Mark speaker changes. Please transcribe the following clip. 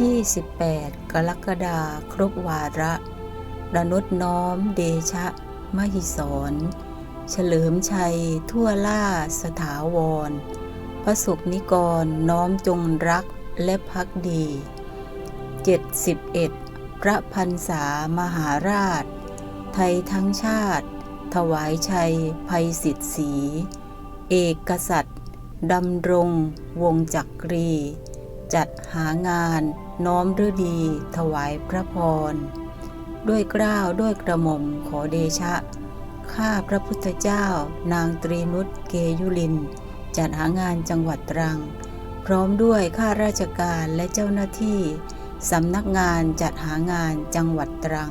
Speaker 1: 18กรกฎาครบวาระระนดน้อมเดชะ มหิศรเฉลิมชัย ทั่วล่าสถาวร พระสุขนิกร น้อมจงรักและพักดี 71 พระพันษามหาราช ไทยทั้งชาติ ถวายชัย ภัยสิทธิสี เอกกษัตริย์ดำรง วงจักรี จัดหางาน น้อมฤดี ถวายพระพร ด้วยเกล้าวด้วยกระหม่อมขอเดชะ ข้าพระพุทธเจ้า นางตรีนุชเกยุลิน จัดหางานจังหวัดตรัง พร้อมด้วยข้าราชการและเจ้าหน้าที่สำนักงานจัดหางานจังหวัดตรัง